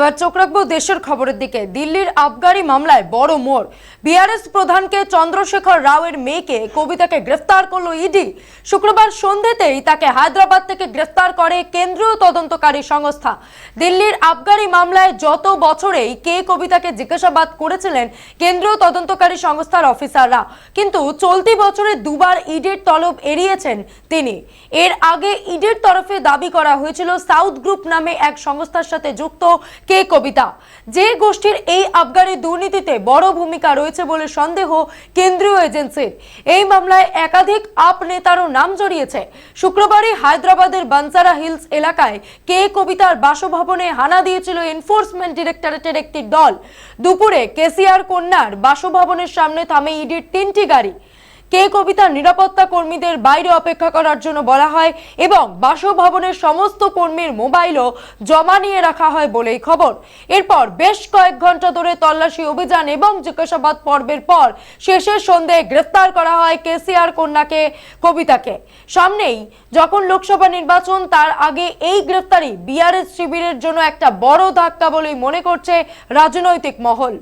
এবার চোখ রাখব দেশের খবরের দিকে। দিল্লির আবগারি মামলায় বড় মোড়। বিআরএস প্রধানকে চন্দ্রশেখর রাওয়ের মেয়েকে কবিতাকে গ্রেফতার করল ইডি। শুক্রবার সন্ধ্যেতেই তাকে হায়দ্রাবাদ থেকে গ্রেফতার করে কেন্দ্রীয় তদন্তকারী সংস্থা। দিল্লির আবগারি মামলায় যত বছরেই কে কবিতাকে জিজ্ঞাসাবাদ করেছিলেন কেন্দ্রীয় তদন্তকারী সংস্থার অফিসাররা, কিন্তু চলতি বছরে দুবার ইডির তলব এড়িয়েছেন তিনি। এর আগে ইডির তরফে দাবি করা হয়েছিল সাউথ গ্রুপ নামে এক সংস্থার সাথে যুক্ত কে কবিতা? যে গোষ্ঠীর এই আবগারি দুর্নীতিতে বড় ভূমিকা রয়েছে বলে সন্দেহ কেন্দ্রীয় এজেন্সির। এই মামলায় একাধিক আপ নেতারও নাম জড়িয়েছে। শুক্রবারই হায়দ্রাবাদের বানসারা হিলস এলাকায় কে কবিতার বাসভবনে হানা দিয়েছিল এনফোর্সমেন্ট ডিরেক্টরেটের একটি দল। দুপুরে কেসিআর কন্যার বাসভবনের সামনে থামে ইডির তিনটি গাড়ি। কে কবিতার নিরাপত্তা কর্মীদের বাইরে অপেক্ষা করার জন্য বলা হয় এবং বাসভবনের সমস্ত কর্মীর মোবাইলও জমা নিয়ে রাখা হয় বলেই খবর। এরপর বেশ কয়েক ঘণ্টা ধরে তল্লাশি অভিযান এবং জিজ্ঞাসাবাদ পর্বের পর শেষের সন্ধ্যায় গ্রেফতার করা হয় কেসিআর কন্যাকে, কবিতাকে। সামনেই যখন লোকসভা নির্বাচন, তার আগে এই গ্রেফতারি বিআরএস শিবিরের জন্য একটা বড় ধাক্কা বলেই মনে করছে রাজনৈতিক মহল।